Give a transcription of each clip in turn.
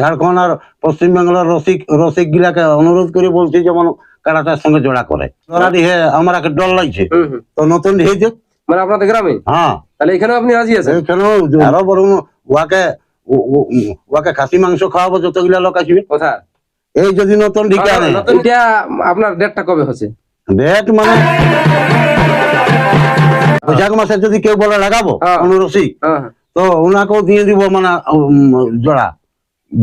ঝাড়খণ্ড আর পশ্চিমবাংলার রসিক রসিক গিলাকে অনুরোধ করে বলছি যেমন কারাটার সঙ্গে জোড়া করে। দিয়ে আমার একটা ডর লাগছে। তো নতুন দিয়েছে মানে আপনাদের গ্রামে? হ্যাঁ। তাহলে এখানেও আপনি রাজি আছেন? এখানেও আরও বরং ওয়াকে ওয়াকে খাসি মাংস খাওয়াবো যতগুলা লোক আসবে। কথা? এই যদি নতুন ঢিকে আনে নতুন আপনার ডেটটা কবে হচ্ছে? ডেট মানে বৈশাখ মাসে যদি কেউ বলে লাগাবো হ্যাঁ। কোন রসিক হ্যাঁ হ্যাঁ। তো ওনাকেও দিয়ে দিব মানে জোড়া।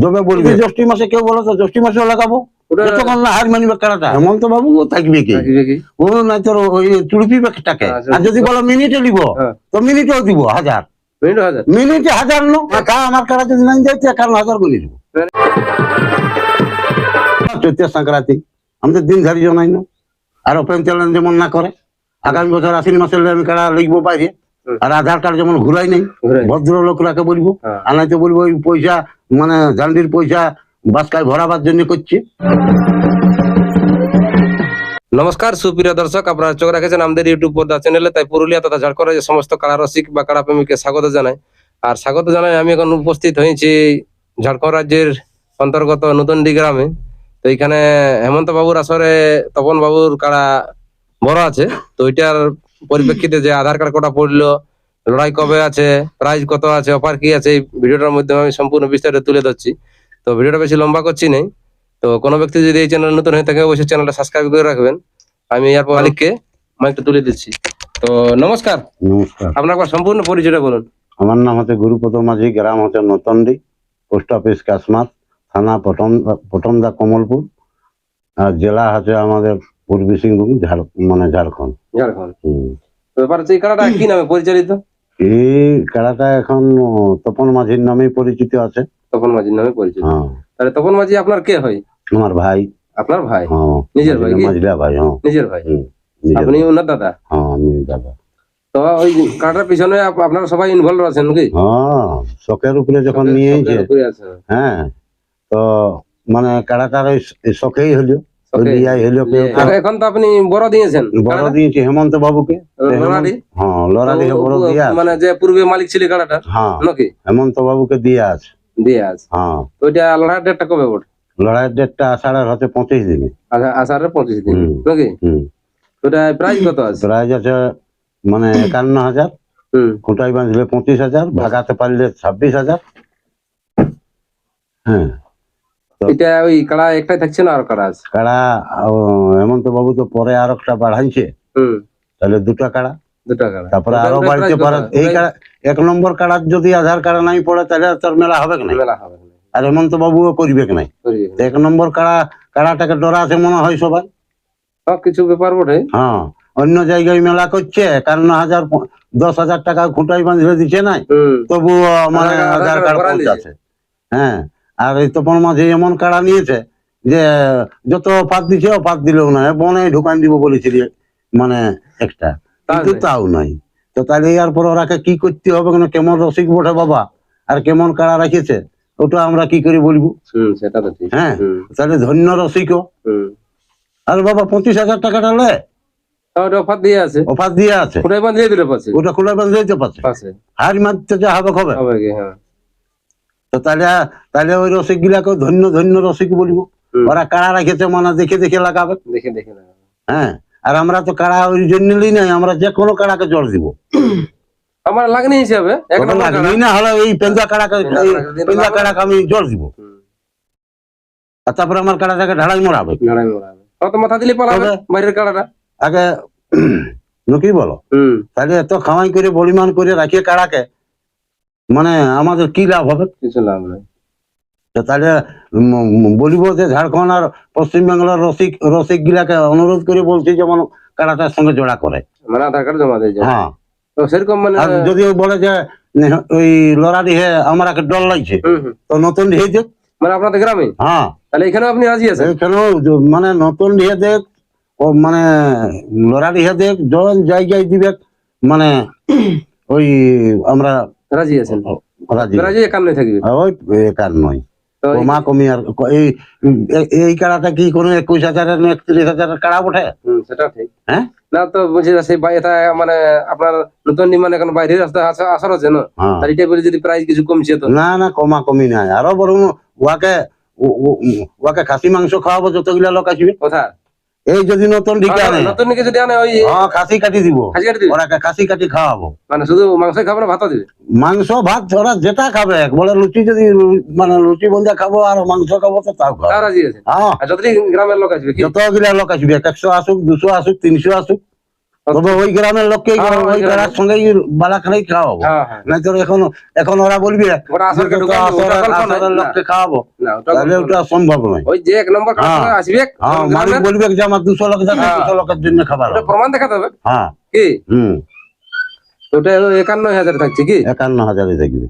যবে বলবি। জ্যৈষ্ঠী মাসে কেউ বলে তো জ্যৈষ্ঠী মাসেও লাগাবো? ওটা যতক্ষণ না হার মানিবে কারাটা। হেমন্ত বাবু থাকবে কি? ও নাই তোর ওই চুড়পি টাকে। আর যদি বলো মিনিটে দিব হ্যাঁ। তো মিনিটেও দিব হাজার। মিনিটে হাজার? নো। আমার কারা যদি নাই যাইতে কারণ হাজার গুলি দিব। চৈত্র সংক্রান্তি আমাদের দিন ধারি জানাই না। আর ওপেন চ্যালেঞ্জ যেমন না করে আগামী বছর আশ্বিন মাসে আমি কারা লিখব বাইরে। আর আধার কার্ড যেমন ঘুরাই নাই। ভদ্র লোকরাকে বলব হ্যাঁ। আর নয়তো বলব ওই পয়সা মানে জান্ডির পয়সা বাসকায় ভরাবার জন্য করছে। নমস্কার, সুপ্রিয় দর্শক, আপনারা চোখ রাখেছেন আমাদের ইউটিউব পর্দা চ্যানেলে তাই পুরুলিয়া তথা ঝাড়খণ্ডের যে সমস্ত কারা রসিক বা কারা প্রেমীকে স্বাগত জানাই। আর স্বাগত জানাই আমি এখন উপস্থিত হয়েছি ঝাড়খণ্ড রাজ্যের অন্তর্গত নতুনডি গ্রামে। তো এখানে হেমন্ত বাবুর আসরে তপন বাবুর কারা বড় আছে, তো ওইটার পরিপ্রেক্ষিতে যে আধার কার্ড কটা পড়ল লড়াই কবে আছে প্রাইজ কত আছে অফার কি আছে এই ভিডিওটার মধ্যে আমি সম্পূর্ণ বিস্তারিত তুলে ধরছি। তো ভিডিওটা বেশি লম্বা করছি নেই। তো কোনো ব্যক্তি যদি এই চ্যানেল নতুন হয়ে থাকে অবশ্যই চ্যানেলটা সাবস্ক্রাইব করে রাখবেন। আমি এরপর মালিককে মাইকটা তুলে দিচ্ছি। তো নমস্কার। নমস্কার। আপনার সম্পূর্ণ পরিচয়টা বলুন। আমার নাম হচ্ছে গুরুপদ মাঝি গ্রাম হচ্ছে নতন্ডি পোস্ট অফিস কাশমাত থানা পটম পটমদা কমলপুর আর জেলা হচ্ছে আমাদের পূর্বী সিংভূম ঝাড় মানে ঝাড়খণ্ড। ঝাড়খণ্ড। হুম। তো এবার এই কারাটা কি নামে পরিচালিত? এই খেলাটা এখন তপন মাঝির নামে পরিচিত আছে। তপন মাঝির নামে পরিচিত। হ্যাঁ। তাহলে তপন মাঝি আপনার কে হয়? আমার ভাই। আপনার ভাই? হ্যাঁ। নিজের ভাই? মাঝিরা ভাই হ্যাঁ। নিজের ভাই? আপনি ওনার দাদা? হ্যাঁ আমি দাদা। তো ওই কারাটার পিছনে আপ- আপনারা সবাই ইনভলভ আছেন নাকি? হ্যাঁ শখের উপরে যখন আছে। হ্যাঁ তো মানে কারাটার ওই শখেই হলো। আর এখন তো আপনি বড় দিয়েছেন। বড়? দিয়েছে হেমন্ত বাবুকে? হ্যাঁ লড়ালি বড় দিয়া মানে যে পূর্বে মালিক ছিল হ্যাঁ। নাকি? হেমন্ত বাবুকে দিয়ে আছে। দিয়ে আছে। হ্যাঁ। তো ওইটা লড়াইয়ের ডেটটা কবে ওঠে লড়াইয়ের ডেটটা আষাঢ়ের হচ্ছে পঁচিশ দিনে। আষাঢ়ের পঁচিশ দিন। হুম। নাকি? হুম। ওটা প্রাইস কত আছে? আছে মানে একান্ন হাজার। খুঁটাই বাঁধলে পঁচিশ হাজার ভাগাতে পারলে ছাব্বিশ হাজার। হ্যাঁ। এটা ওই কাড়া একটাই থাকছে না আর কাড়া আছে? কাড়া হেমন্ত বাবু তো পরে আর একটা বাড়াইছে। তাহলে দুটো কাড়া। দুটা কাড়া। তারপরে আরও বাড়িতে পারে এই কাড়া এক নম্বর কাড়ার যদি আধার কার্ড নাই পড়ে তাহলে তোর মেলা হবে না মেলা হবে আর হেমন্ত বাবুও করবে নাই? এক নম্বর কাড়া কাড়াটাকে ডরা আছে মনে হয় সবাই? সব কিছু ব্যাপার বটে। হ্যাঁ। অন্য জায়গায় মেলা করছে কারণ হাজার দশ হাজার টাকা খুঁটাই বাঁধলে দিচ্ছে নাই? তবু মানে আধার- কার্ড পৌঁছাচ্ছে। হ্যাঁ। আর এই তপন মাঝে এমন কাড়া নিয়েছে যে যত অফার দিছে অফার দিলেও না বনে ঢুকান দিব বলেছিল মানে একটা। কিন্তু তাও নাই। তো তাহলে ইয়ার পর ওরাকে কি করতে হবে কেন কেমন রসিক বটে বাবা? আর কেমন কাড়া রাখেছে? ওটা আমরা কি করে বলব? হ্যাঁ তাহলে ধন্য রসিকও। হুম। আর বাবা পঁচিশ হাজার টাকাটা লে। অফার দিয়ে আছে। অফার দিয়ে আছে। ওটাই বাঁধিয়ে দিলে পাচ্ছে ওটা খোলা বাঁধলে দিতে পারছে হার মারতে যা হবে হবে হবে হ্যাঁ। তো তাহলে তাহলে ওই রসিক গুলাকে ধন্য ধন্য রসিক বলব। ওরা কাড়া রেখেছে মানে দেখে দেখে লাগাবে। দেখে দেখে না হ্যাঁ আর আমরা তো কাড়া ওই জন্য নিই আমরা যে কোনো কাড়াকে জল দিব। আমার লাগনি হিসাবে। লাগবেই না হলে এই পেঞ্জা কাড়াকে পেঞ্জা কাড়াকে আমি জল দিব। আর তারপরে আমার কাড়াটাকে ঢালাই মরাবে। লড়াই মরাবে। মাথা দিলে পালাবে বাইরের কাড়াটা আগে কি বলো। তাহলে এত খামাই করে পরিমাণ করে রাখিয়ে কাড়াকে মানে আমাদের কি লাভ হবে? কিছু লাভ নাই। তাহলে বলিব যে ঝাড়খণ্ড আর পশ্চিমবাংলার রসিক রসিক গিলাকে অনুরোধ করে বলছি যেমন কারাটার সঙ্গে জোড়া করে। মানে আধার কার্ড জমা দিয়ে হ্যাঁ। তো সেরকম মানে আর যদি বলে যে ওই লড়ারি হে আমার একটা ডর লাগছে তো নতুন ঢিয়ে দেখ মানে আপনাদের গ্রামে? হ্যাঁ। তাহলে এখানেও আপনি রাজি আছেন? এখানেও মানে নতুন ঢিয়ে দেখ ও মানে লড়ারি হে দেখ যখন জায়গায় দিবে মানে ওই আমরা রাজি আছেন? রাজি। রাজি একান্নই থাকবে? ওই তো কমা কমি আর এই এই কাড়াটা কি কোনো একুশ হাজারের একত্রিশ হাজারের কাড়া ওঠে সেটা ঠিক। হ্যাঁ? না তো না, সেই এটা মানে আপনার নতুন মানে এখন বাইরের রাস্তা আসার আছে না? হ্যাঁ। তার এটা বলে যদি প্রাইস কিছু কমছে তো? না না কমা কমি নাই। আরও বরং ওয়াকে ওয়াকে খাসি মাংস খাওয়াবো যতগুলা লোক আসবে। কোথা এই যদি নতুন ডিকে আনে। নতুন ডিকে যদি আনে ওই হ্যাঁ খাসি কাটি দিব। খাসি কাটি দিব? ওরা খাসি কাটি খাওয়াবো। মানে শুধু মাংস খাবে না দিবে? মাংস ভাত ওরা যেটা খাবে বলে লুচি যদি মানে লুচি বন্ধা খাব আর মাংস খাব তো তাও খাব। রাজি আছে? হ্যাঁ। যতদিন গ্রামের লোক আসবে যতগুলা লোক আসবে একশো আসুক দুশো আসুক তিনশো আসুক তবে ওই গ্রামের লোককে হ্যাঁ, ওই গ্রামের। সঙ্গে খাওয়াবো। হ্যাঁ হ্যাঁ। তোর এখন এখন ওরা বলবি লোককে খাওয়াবো। ওটা তাহলে ওটা সম্ভব নয়। ওই যে এক নম্বর। আসবে হ্যাঁ মালিক বলবে যে আমার দুশো লোক যাবে। দুশো লোকের জন্য খাবার প্রমাণ দেখাতে হবে? হ্যাঁ। কি? হুম। তো ওটা একান্ন হাজার থাকছে কি? একান্ন হাজারে থাকবে।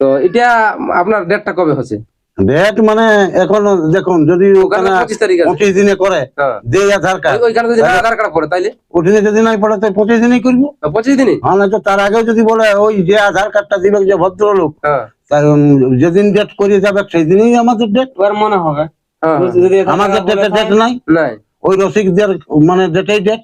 তো এটা আপনার ডেটটা কবে হচ্ছে? ডেট মানে এখন দেখুন যদি ওখানে পঁচিশ তারিখ পঁচিশ দিনে করে হ্যাঁ। দে আধার কার্ড। ওই- ওইখানে যদি আধার কার্ড পড়ে তাইলে? ওখানে যদি নাই পড়ে তো পঁচিশ দিনই করব। পঁচিশ দিনই? হ্যাঁ না তো তার আগেও যদি বলে ওই যে আধার কার্ডটা দিবে যে ভদ্রলোক হ্যাঁ। তার উম, যেদিন ডেট করিয়ে যাবে সেই দিনই আমাদের ডেট মনে হবে? হ্যাঁ। যদি আমাদের ডেটে ডেট নাই। ওই রসিকদের মানে ডেটেই ডেট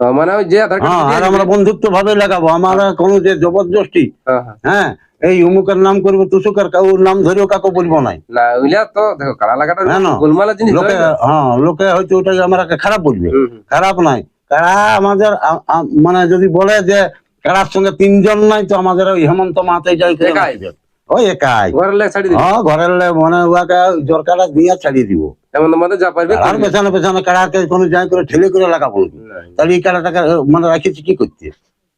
মানে ওই যে আধার কার্ড হ্যাঁ আর আমরা বন্ধুত্ব ভাবে লাগাবো। আমরা কোনো যে জবরদস্তি হ্যাঁ হ্যাঁ। হ্যাঁ এই অমুকের নাম করব তুসুকের কাউ নাম ধরেও কাকু বলব নাই না ওইলা তো দেখো কাড়া লাগাটা না, না। জিনিস লোকে হ্যাঁ লোকে হয়তো ওটাকে খারাপ বলবে। খারাপ নাই কারা আমাদের মানে যদি বলে যে কারার সঙ্গে তিনজন নাই তো আমাদের ওই হেমন্ত মাহাতে যাই করে। ওই একাই ঘরের লেগ ছাড়ি দিবি হ্যাঁ ঘরের লে- মানে উহাকে জরকারা দিয়ে ছাড়িয়ে দিব এমন মধ্যে যা পারবে আর। পেছনে পেছনে কারাকে কোনো যাই করে ঠেলে করে লাগাবো নাকি? নাই। তাহলে এই কারাটাকে মানে রাখিছি কি করতে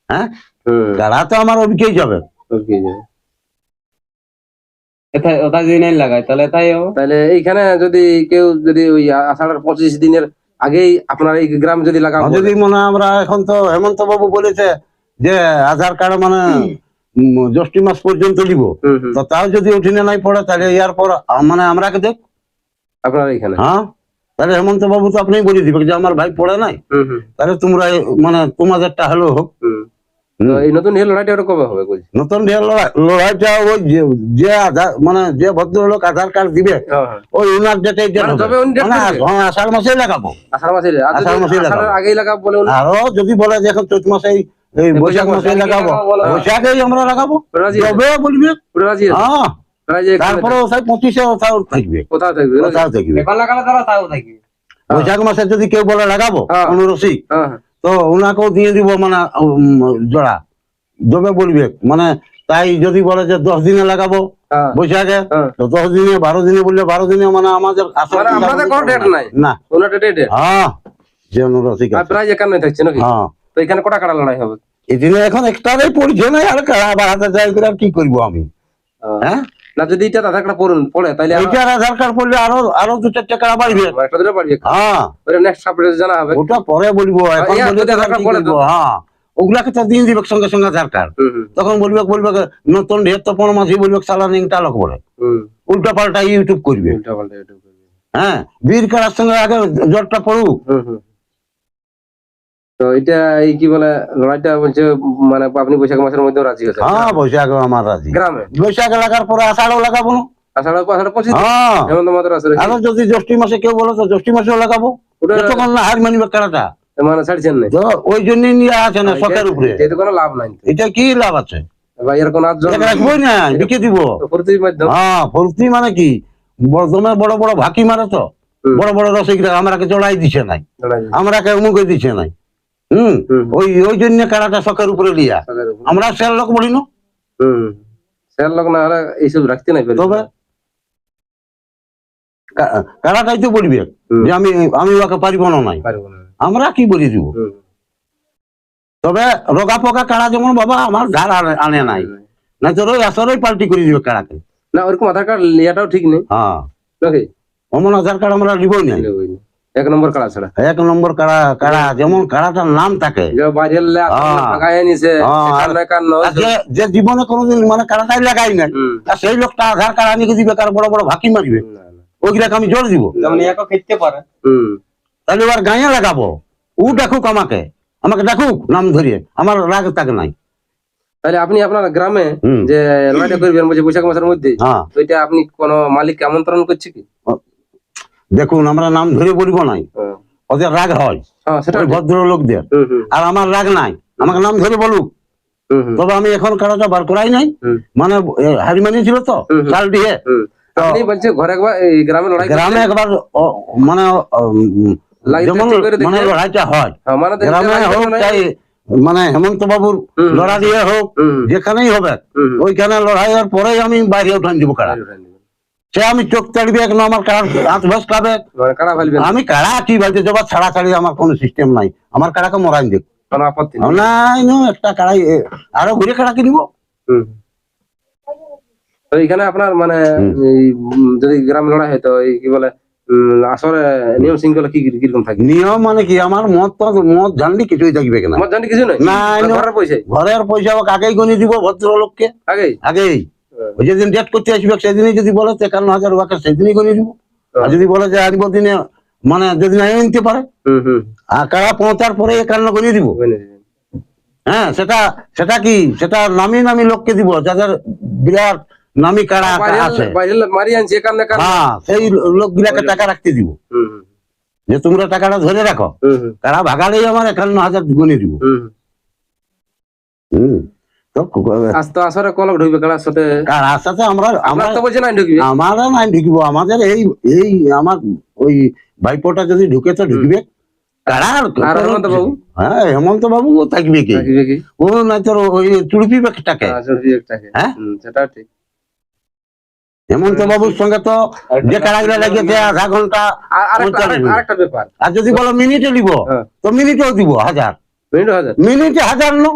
হ্যাঁ কারা তো আমার অভিকেই যাবে তোর যাবে? ওটা যদি নাই লাগায় তাহলে তাই হবে তাহলে এইখানে যদি কেউ যদি ওই আষাঢ়ের পঁচিশ দিনের আগেই আপনার এই গ্রাম যদি লাগাবো আর যদি মনে আমরা এখন তো হেমন্ত বাবু বলেছে যে আধার কার্ড মানে উম, মাস পর্যন্ত হুম। তো তাও যদি উঠিনে নাই পড়ে তাহলে ইয়ার পর মানে আমরাকে দেখ আপনার এইখানে? হ্যাঁ? তাহলে হেমন্ত বাবু তো আপনি বলে দিবে যে আমার ভাই পড়ে নাই। হুম, হুম, তাহলে তোমরা মানে তোমাদেরটা হলো হোক। এই নতুন লড়াইটা ওটা কবে হবে বলছি? নতুন ঢের লড়াইটা ওই যে- যে আধার মানে যে ভদ্রলোক আধার কার্ড দিবে হ্যাঁ। ওই উনার ডেটে ডেট মানে মানে আষাঢ় মাসেই লাগাবো। আষাঢ় মাসে আষাঢ় মাসেই আগেই লাগাবো বলে আরও যদি বলে যে এখন চৈত মাসে এই বৈশাখ মাসে লাগাবো বৈশাখেই আমরা লাগাবো? তবে বলবে? হ্যাঁ। তারপরে পঁচিশে থাকবে। কোথাও থাকবে? বৈশাখ মাসে যদি কেউ বলে লাগাবো হ্যাঁ। কোন রসিক হ্যাঁ। তো ওনাকেও দিয়ে দিব মানে জোড়া। জবে বলবে মানে তাই যদি বলে যে দশ দিনে লাগাবো হ্যাঁ, বৈশাখে হ্যাঁ। তো দশ দিনে বারো দিনে বললে বারো দিনে মানে আমাদের মানে? না। হ্যাঁ। হ্যাঁ। এখানে কটা কাড়া লড়াই হবে? এদিনে এখন এক্সট্রাই পড়ছে না আর কারা বাড়াতে চাই করে আর কি করব আমি? হ্যাঁ? না যদি এটা আধার কার্ড পড়ুন পড়ে তাহলে এইটার আধার কার্ড পড়লে আরও আরও দু চারটে কারা বাড়বে। একটা দুটো পারবে হ্যাঁ। ওটা নেক্সট জানা হবে। ওটা পরে বলব এখন যদি আধার কার্ড পড়ে। হ্যাঁ। ওগুলাকে তো দিয়ে দিবে সঙ্গে সঙ্গে আধার কার্ড। তখন বলবে বলবে নতুন ঢের তো পনেরো মাসে বলবে সালা নিংটা লোক বলে উল্টা পাল্টা ইউটিউব করবে। হ্যাঁ বীর কারার সঙ্গে আগে জ্বরটা পড়ুক। তো এটা এই কি বলে লড়াইটা বলছে মানে আপনি বৈশাখ মাসের মধ্যে রাজি হয়েছে হ্যাঁ বৈশাখ আমার রাজি। গ্রামে? বৈশাখ লাগার পরে আষাঢ়ও লাগাবো আষাঢ় আষাঢ় পঁচিশ হ্যাঁ। হেমন্ত মাত্র আছে আরও যদি জ্যৈষ্ঠী মাসে কেউ বলে তো জ্যৈষ্ঠী মাসেও লাগাবো। ওটা যতক্ষণ না হার মানিবে কারাটা মানে ছাড়ছেন না। তো ওই জন্যই নিয়ে আছে না শখের উপরে। কোনো লাভ নাই। এটা কি লাভ আছে? বা এর কোনো রাখবোই না বিকে দিব। প্রতির মাধ্যম। হ্যাঁ মানে কি? বর্ধমানের বড় বড় ভাকি মারে তো। বড় বড় রসিকরা আমরাকে জড়াই দিছে নাই। লড়াই আমরাকে উমুকে দিছে নাই। হুম। ওই ওই জন্য কারাটা শখের উপরে লিয়া। আমরা সের লোক বলি না হুম। স্যার লোক না এইসব রাখতে নাই তবে কারাটাই তো বলবে? যে আমি আমি ওকে পারিব না নাই। না। আমরা কি বলি দিব? তবে রোগা পোকা কারা যেমন বাবা আমার ধার আনে- নাই। না তোর ওই আসরেই পাল্টি করে দিবে কারাকে। না ওরকম আধার কার্ড লিয়াটাও ঠিক নেই। হ্যাঁ। অমন আধার কার্ড আমরা নিবই নাই। এক নম্বর কাড়া ছাড়া। এক নম্বর কারা কারা যেমন কারাটার নাম থাকে। যে হ্যাঁ। হ্যাঁ, জীবনে কোনোদিন মানে কারাটাই লাগাই নাই আর সেই লোকটা আধার দিবে কার বড় বড় ভাকি মারিবে। ওইগুলাকে আমি জোর দিব। খেতে পারে। তাহলে ওর গায়ে লাগাবো। ও ডাকুক আমাকে। আমাকে ডাকুক নাম ধরিয়ে। আমার রাগ তাকে নাই। তাহলে আপনি আপনার গ্রামে যে লড়াইটা করবেন বলছে বৈশাখ মাসের মধ্যে হ্যাঁ। তো এটা আপনি কোন মালিককে আমন্ত্রণ করছে কি? দেখুন আমরা নাম ধরে বলব নাই। হ্যাঁ। ওদের রাগ হয়। হ্যাঁ সেটা ওই ঠিক। লোকদের হুম, হুম। আর আমার রাগ নাই। আমাকে নাম ধরে বলুক। তবে আমি এখন কাড়াটা বার করাই নাই। মানে হারি মানি ছিল তো। চাল দিয়ে হুম। তো আপনি বলছে ঘরে একবার গ্রামে লড়াই গ্রামে করছেন? একবার মানে যেমন মানে লড়াইটা হয়। হ্যাঁ, মানে গ্রামে হোক লড়াই- মানে হেমন্ত বাবুর লড়া দিয়ে হোক যেখানেই হবে। ওইখানে লড়াই হওয়ার পরেই আমি বাইরে উঠান দিব। সে আমি চোখ তাড়িবে এক আমার কাড়া হাত ভাস খাবে আমি কাড়া কি বলতে যাবার ছাড়া ছাড়ি আমার কোনো সিস্টেম নাই। আমার কাড়াকে মরাই দেব। নেই। নো একটা কাড়াই আরও ঘুরে কাড়া কিনব? তো এখানে আপনার মানে যদি গ্রাম লড়াই হয় তো কি বলে আসলে নিয়ম শৃঙ্খলা কি কীরকম থাকে? নিয়ম মানে কি আমার মত তো মত জানলি কিছুই থাকবে কেনা? আমার জানি কিছু নাই। ঘরের পয়সায় ঘরের পয়সা ওকে আগেই দিব ভদ্রলোককে? আগেই আগেই ওই যেদিন ডেট করতে আসবে সেদিনই যদি বলে একান্ন হাজার ওকে সেদিনই গনি দিব আর যদি বলে যে আনব দিনে মানে যেদিন আনিয়ে নিতে পারে আর কারা পৌঁছার পরে একান্ন গনি দিব হ্যাঁ সেটা সেটা কি? সেটা নামি নামি লোককে দিব যাদের বিরাট নামি কারা আছে। হ্যাঁ সেই লোকগুলাকে টাকা রাখতে দিব। যে তোমরা টাকাটা ধরে রাখো কারা ভাগালেই আমার একান্ন হাজার গুনে দিব। হুম। আমাদের এই এই আমার ওই ভাইপোটা যদি ঢুকে তো ঢুকবে। হেমন্ত বাবু? হ্যাঁ হেমন্ত বাবু থাকবে কি? ও নাই তোর ওই চুড়পি ব্যাগটাকে ঢুকবে একটাকে। হ্যাঁ? সেটা ঠিক। হেমন্ত বাবুর সঙ্গে তো যে কারাগুলা লাগিয়েছে আধা ঘণ্টা আর যদি বলো মিনিটে হ্যাঁ। তো মিনিটেও দিব হাজার মিনিট হাজার মিনিটে হাজার নো?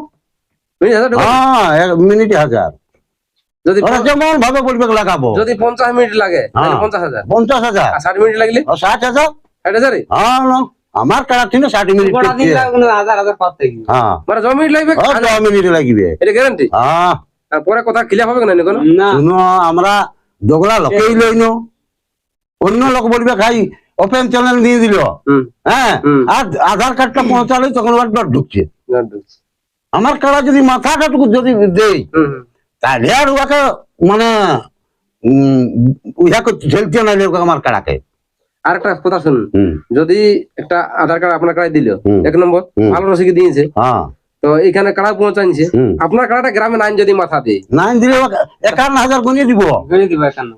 মিনিট হাজার ঢুকবে? হ্যাঁ এক মিনিটে হাজার। যদি যেমন ভাবে বলবে লাগাবো। যদি পঞ্চাশ মিনিট লাগে হ্যাঁ। পঞ্চাশ হাজার। পঞ্চাশ হাজার। ষাট মিনিট লাগলে? ষাট হাজার? ষাট হাজারই হ্যাঁ আমার কারা ছিল ষাট মিনিট গোটা দিন করছে। লাগবে না, হাজার হাজার পাত থাকবে হ্যাঁ। মানে ছ মিনিট লাগবে? ছ মিনিট লাগবে। এটা গ্যারান্টি হ্যাঁ। পরে কথা ক্লিয়ার হবে না। কোনো শুনো আমরা দোগলা লোকেই লইন। অন্য লোক বলবে খাই ওপেন চ্যানেল দিয়ে দিল। হ্যাঁ। আর আধার কার্ডটা পৌঁছালে তখন আবার ডট ঢুকছে। আমার কারা যদি মাথাটা টুকু যদি দেই। তাহলে আর ওকে মানে উহাকে ঝেলতে না আমার কারাকে আর একটা কথা শুনুন যদি একটা আধার কার্ড আপনার কার্ড দিল এক নম্বর। ভালো রসিকে দিয়েছে। হ্যাঁ। তো এখানে কাড়া পৌঁছাচ্ছে আপনার কাড়াটা গ্রামে নাইন যদি মাথা দেয়। নাইন দিলে একান্ন হাজার গুনিয়ে দিব। গণিত দিবে কেন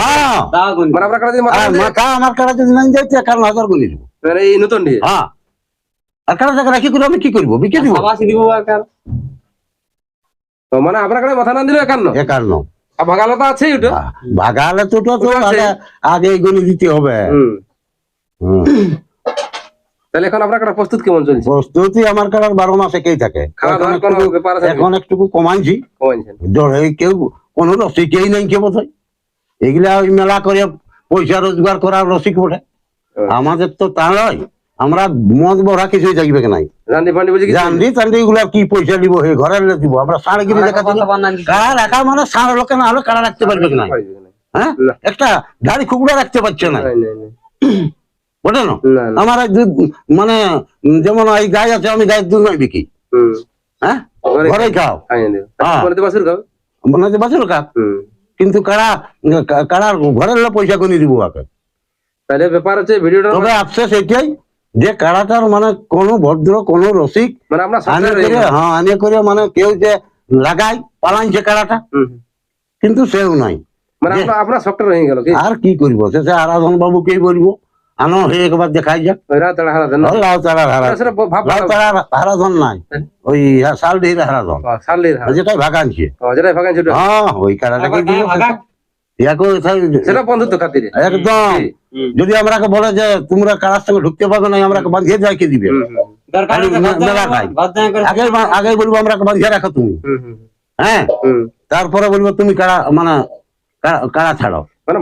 হ্যাঁ। মানে আপনার কাড়া যদি মাথা আমার যদি নাইন যাইতে একান্ন হাজার গুনিয়ে দিব। এই নতুন দিয়ে? হ্যাঁ। আর কারা টাকা রাখি করে আমি কি করব? বিকে দিব? তো মানে আপনার মাথা না দিলে একান্ন? একান্ন আর ভাগালো ওটা। ভাগালে তো তো তো ওটা আছে। আগে- আগে দিতে হবে। হুম। হুম। তাহলে এখন আপনার কাড়া প্রস্তুত কেমন চলছে? প্রস্তুতি আমার বারো মাস একেই থাকে? এখন একটুকু- কমাইছি। ধরে কেউ কোনো রসিকেই নাই কে বোধ এগুলা ওই মেলা করে পয়সা রোজগার করার রসিক বটে। আমাদের তো তা নয় আমরা মদ বড়া কিছুই থাকবে নাই। কি জানলি তান্ডি এগুলা কি পয়সা দিব হে ঘরের দিব? আমরা সাড়ে গিরি কারা রাখা মানে সাড়ে লোকে না হলে কারা রাখতে পারবে না। হ্যাঁ? একটা গাড়ি খুকুড়া রাখতে পারছে না। নাই, নাই, নাই। বটে না? না, না। আমার মানে যেমন এই গাই আছে আমি গায়ের দুধ নয় বিকি। হ্যাঁ? ঘরে খাও। দিও। হ্যাঁ। বাছুর খাও। কাপ কিন্তু কারা কারা ঘরের পয়সা গুনি দিব ওকে তাহলে ব্যাপার হচ্ছে ভিডিওটা তবে আফসোস এটাই যে কারাটার মানে কোনো ভদ্র কোনো রসিক মানে হ্যাঁ আনে করে মানে কেউ যে লাগাই পালাইছে কারাটা। কিন্তু সেও নাই। মানে হয়ে কি? আর কি করব? শেষে আরাধন বাবুকেই বলব? আনো হয়ে একবার দেখাই যাক। হারাধন নাই। হ্যাঁ। ওই শাল হারাধন যেটাই ভাগানছে যেটাই হ্যাঁ ওই কারাটাকে ইয়াকে সেটা বন্ধুত্ব খাতিরে। একদম। যদি আমরাকে বলে যে তোমরা কারার সঙ্গে ঢুকতে পারবে না আমরাকে বাঁধিয়ে যায় কে দিবে। আগে আগে বলব আমরা বাঁধিয়ে রাখো তুমি। হ্যাঁ? তারপরে বলব তুমি কারা মানে কারা- ছাড়ো। মানে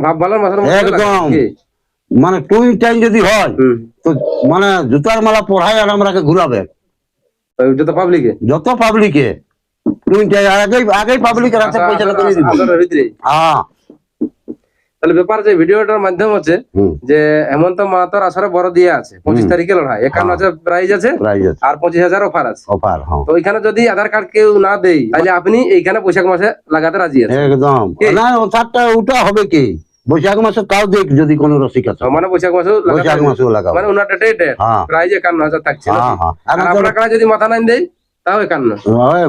একদম। মানে টুই টাইম যদি হয় তো মানে জুতার মালা পড়ায় আর আমরাকে ঘুরাবে। ওইটা তো পাবলিকে যত পাবলিকে টুই টাইম আগেই আগেই পাবলিকের হাতে পয়সা করে দিব। হ্যাঁ। তাহলে ব্যাপার যে ভিডিওটার মাধ্যম হচ্ছে যে হেমন্ত মাহাতোর আসরে বড় দিয়ে আছে পঁচিশ তারিখে লড়াই। একান্ন হ্যাঁ। হাজার প্রাইজ আছে আর পঁচিশ হাজার অফার আছে। অফার হ্যাঁ। তো ওইখানে যদি আধার কার্ড কেউ না দেয় তাহলে আপনি এইখানে বৈশাখ মাসে লাগাতে রাজি আছে একদম? না ওটারটা ওটা হবে কি? বৈশাখ মাসে তাও দেখ যদি কোনো রসিক আছে। মানে বৈশাখ মাসে বৈশাখ। মাসেও লাগাবো মানে ওনার ডেটে হ্যাঁ। প্রাইজ একান্ন হাজার থাকছে হ্যাঁ হ্যাঁ। আর আপনার কাছে যদি মাথা নাই দেয়? তাও একান্ন।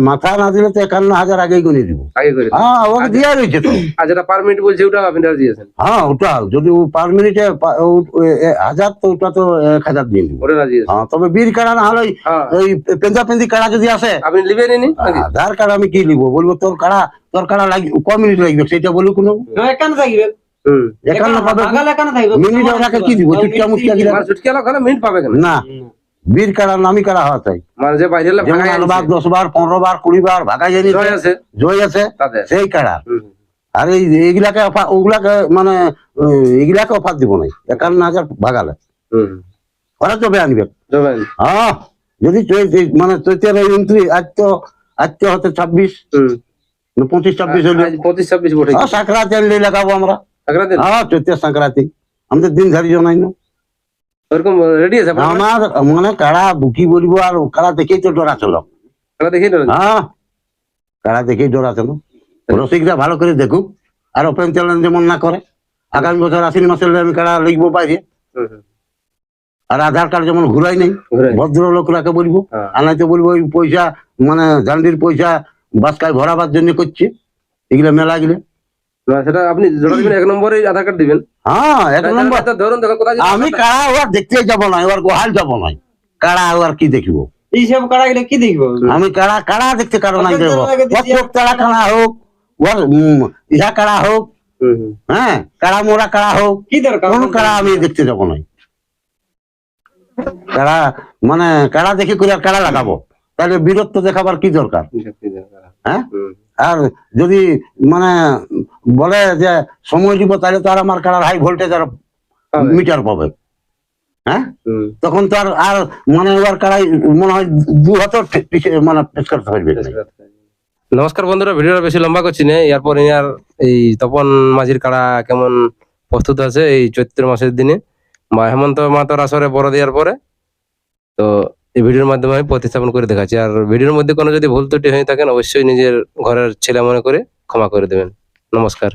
মাথা না দিলে তো একান্ন হাজার আগেই গুনে দিব। আগে করে হ্যাঁ ওকে দেওয়া রয়েছে তো। আর যেটা পার মিনিট বলছে ওটা আপনি রাজি হ্যাঁ ওটা যদি ও পার মিনিটে পা- ও- ও- এ- হাজার তো ওটা তো এক হাজার দিয়ে দিব। ওটা রাজি হ্যাঁ তবে বীর কাড়া না হলে ওই- পেন্দা পেন্দি কাড়া যদি আসে আপনি লিবেন নি? নাকি আধার কার্ড আমি কি নিবো? বলব তোর কাড়া তোর কাড়া লাগবে ক মিনিট লাগবে? সেটা বলুক কোনো। একান্ন থাকবে। একান্ন পাবে। বাগাল একান্ন থাকবে। মিনিট ওটাকে কি দিব? চুটকা মুটকা ছুটকি মিনিট পাবে না। বীর কাড়া নামি কাড়া হওয়া চাই মানে যেমন দশ বার পনেরো বার কুড়ি বার ভাগা জানি জয় আছে। সেই কাড়া আর এই এইগুলাকে ওগুলাকে মানে উম, এইগুলাকে অফার দিব নাই। একান্ন হাজার ভাগালে। ওরা তবে আনবে। হ্যাঁ যদি মানে চৈতের এই আজ তো আজ তো হতে ছাব্বিশ। পঁচিশ ছাব্বিশ হলে পঁচিশ ছাব্বিশ বটে হ্যাঁ লাগাবো আমরা। থাকরা হ্যাঁ চৈতের সংক্রান্তি। আমাদের দিন ধারি জানাই না। ওরকম রেডি আছে আমার মানে কারা বুকি বলব আর কারা দেখেই তো ডরা দেখি না হ্যাঁ কারা দেখেই ডরা রসিকরা ভালো করে দেখুক আর ওপেন চ্যালেঞ্জ যেমন না করে। আগামী বছর আশ্বিন মাসের আমি কারা লিখব বাইরে আর আধার কার্ড যেমন ঘুরাই নেই। ভদ্র লোকরাকে বলব হ্যাঁ। আর নয়তো বলব ওই পয়সা মানে জান্ডির পয়সা বাসকায় ভরাবার জন্য করছে। এগুলো মেলা গেলে। সেটা আপনি জোড়া দিবেন এক নম্বরে আধার কার্ড দিবেন। হ্যাঁ এক নম্বর। ধরুন দেখো কোথায় আমি কারা ওর দেখতে যাব না এবার গোহাল যাব না। কারা ওর কি দেখিব? এইসব কাড়া গেলে কি দেখব? আমি কারা কারা দেখতে কারও নাই ওকে দেবো তো আগে ওর দিয়ে- চোখ তারা কারা হোক ওর ইহা কারা হোক হুম, হুম। হ্যাঁ কারা মোরা কারা হোক কি দরকার কোন কারা আমি দেখতে যাব না। কারা মানে কারা দেখি করে আর কারা লাগাবো। তাহলে বীরত্ব দেখাবার কি দরকার? হ্যাঁ? আর যদি মানে বলে যে সময় দিব তাহলে তো আর আমার কারার হাই ভোল্টেজ আর মিটার পাবে। হ্যাঁ? তখন তো আর আর মানে ওর কারাই মনে হয় দু হাতে মানে পেশ করতে পারবে নমস্কার বন্ধুরা ভিডিওটা বেশি লম্বা করছি না। এরপর ইয়ার এই তপন মাঝির কাড়া কেমন প্রস্তুত আছে এই চৈত্র মাসের দিনে? বা হেমন্ত মাতার আসরে বড় দেওয়ার পরে। তো এই ভিডিওর মাধ্যমে আমি প্রতিস্থাপন করে দেখাচ্ছি। আর ভিডিওর মধ্যে কোনো যদি ভুল ত্রুটি হয়ে থাকেন অবশ্যই নিজের ঘরের ছেলে মনে করে ক্ষমা করে দেবেন। নমস্কার।